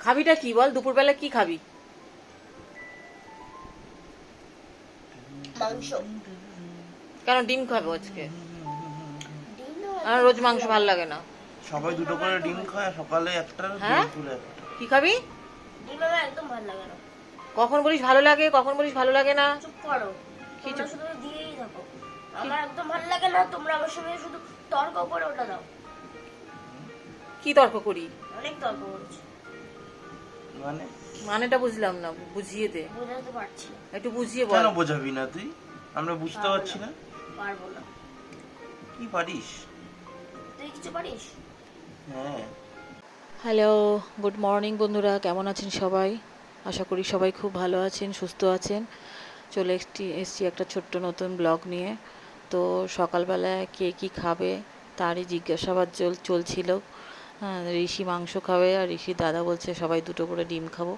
খাবিটা কি বল? দুপুরবেলা কি খাবি? কেন ডিম খাব আজকে? আমার রোজ মাংস ভালো লাগে না। সবাই দুটো করে ডিম খায় সকালে একটা হ্যাঁ? কি খাবি? ডিম আমার একদম ভালো লাগে না। কখন বলিস ভালো লাগে কখন বলিস ভালো লাগে না? চুপ করো। কি চুপ? শুধু দিয়েই থাকো। আমার একদম ভালো লাগে না তোমরা আমার সঙ্গে শুধু তর্ক করে ওটা দাও। কি তর্ক করি? অনেক তর্ক করছি। মানে? মানেটা বুঝলাম না বুঝিয়ে দে। বোঝাতে পারছি একটু বুঝিয়ে বল। কেন বোঝাবি না তুই? আমরা বুঝতে পারছি না। পারব না। কি পারিস? তুই কিছু পারিস? হ্যাঁ। হ্যালো গুড মর্নিং বন্ধুরা কেমন আছেন সবাই? আশা করি সবাই খুব ভালো আছেন সুস্থ আছেন। চলে এসছি এসছি একটা ছোট্ট নতুন ব্লগ নিয়ে। তো সকালবেলায় কে কী খাবে তারই জিজ্ঞাসাবাদ চল চলছিল। ঋষি মাংস খাবে আর ঋষির দাদা বলছে সবাই দুটো করে ডিম খাব।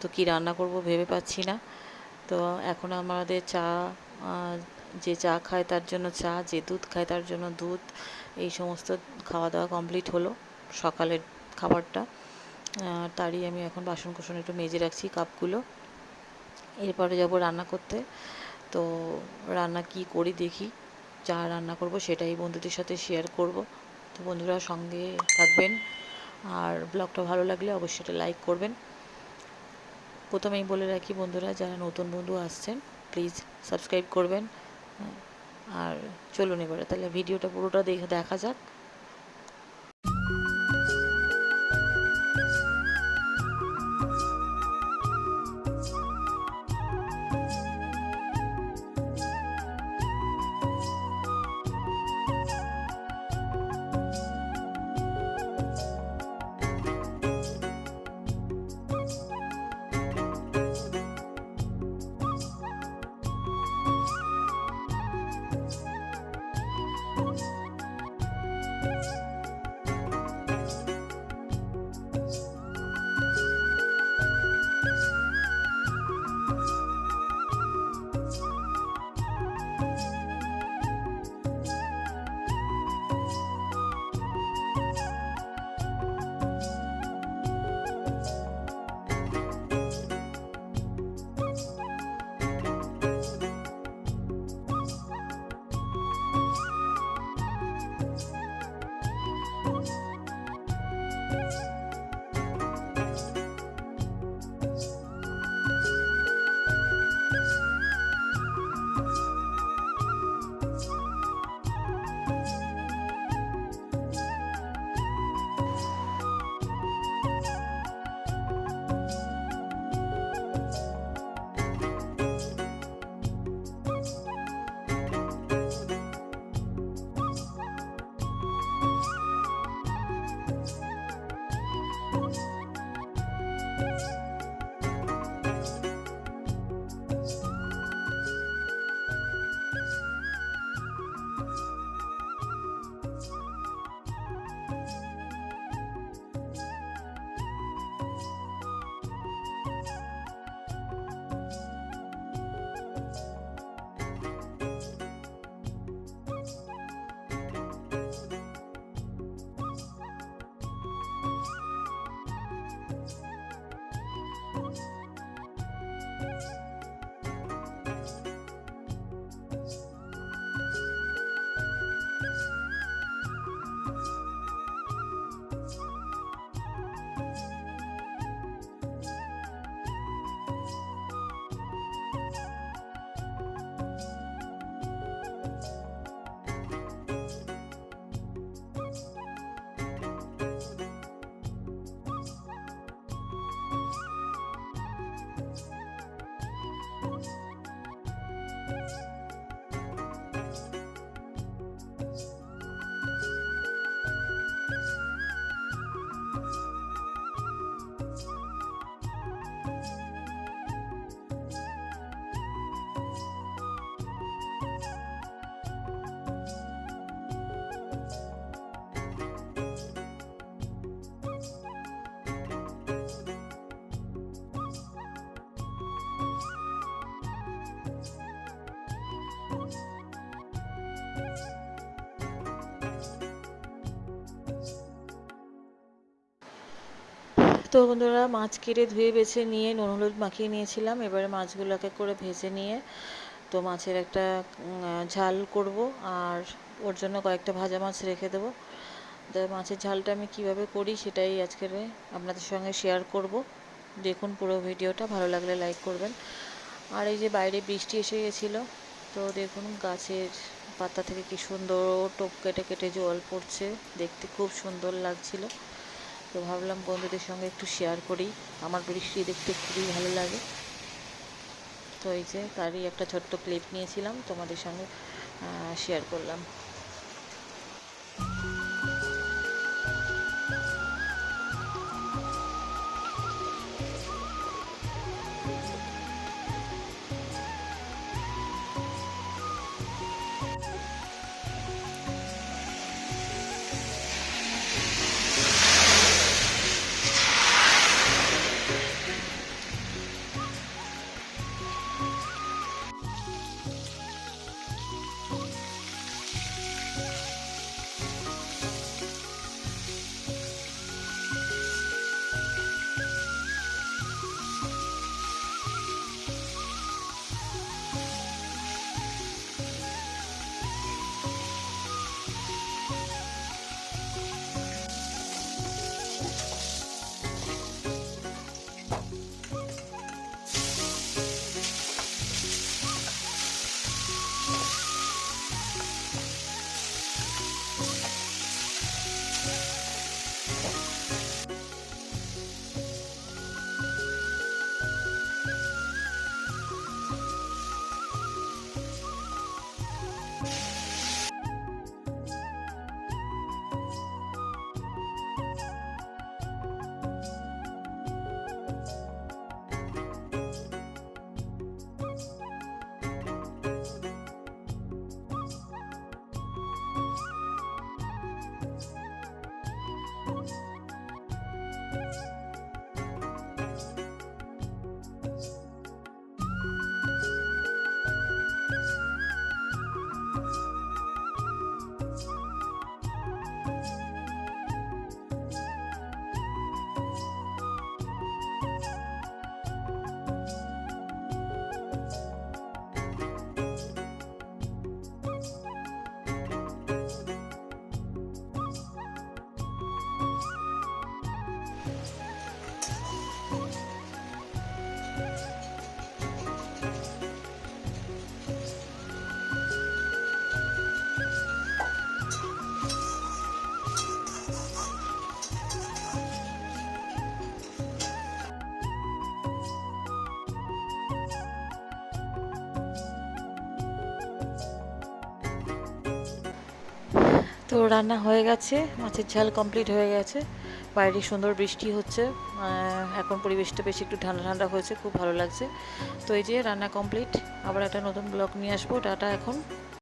তো কি রান্না করব ভেবে পাচ্ছি না। তো এখন আমাদের চা যে চা খায় তার জন্য চা, যে দুধ খায় তার জন্য দুধ। এই সমস্ত খাওয়া দাওয়া কমপ্লিট হলো সকালের খাবারটা। তারই আমি এখন বাসন কোসন একটু মেজে রাখছি কাপগুলো। এরপরে যাব রান্না করতে। তো রান্না কি করি দেখি। যা রান্না করব সেটাই বন্ধুদের সাথে শেয়ার করব। তো বন্ধুরা সঙ্গে থাকবেন। আর ব্লগটা ভালো লাগলে অবশ্যই এটা লাইক করবেন। প্রথমেই বলে রাখি বন্ধুরা, যারা নতুন বন্ধু আসছেন প্লিজ সাবস্ক্রাইব করবেন। আর চলুন এবারে, তাহলে ভিডিওটা পুরোটা দেখে, দেখা যাক। তো বন্ধুরা, মাছ কেটে ধুয়ে বেছে নিয়ে নুন, হলুদ মাখিয়ে নিয়েছিলাম। এবারে মাছগুলোকে করে ভেজে নিয়ে তো মাছের একটা ঝাল করব আর ওর জন্য কয়েকটা ভাজা মাছ রেখে দেবো। তো মাছের ঝালটা আমি কীভাবে করি সেটাই আজকের আপনাদের সঙ্গে শেয়ার করব। দেখুন পুরো ভিডিওটা, ভালো লাগলে লাইক করবেন। আর এই যে বাইরে বৃষ্টি এসে গেছিল, তো দেখুন গাছের পাতা থেকে কি সুন্দর টোপ কেটে কেটে জল পড়ছে। দেখতে খুব সুন্দর লাগছিল। তো ভাবলাম বন্ধুদের সঙ্গে একটু শেয়ার করি। আমার বৃষ্টি দেখতে খুবই ভালো লাগে। তো এই যে তারই একটা ছোট্ট ক্লিপ নিয়েছিলাম, তোমাদের সঙ্গে শেয়ার করলাম। তো রান্না হয়ে গেছে, মাছের ঝাল কমপ্লিট হয়ে গেছে। বাইরে সুন্দর বৃষ্টি হচ্ছে এখন পরিবেশটা বেশি একটু ঠান্ডা ঠান্ডা হয়েছে, খুব ভালো লাগছে। তো এই যে রান্না কমপ্লিট আবার একটা নতুন ব্লগ নিয়ে আসব, টাটা এখন।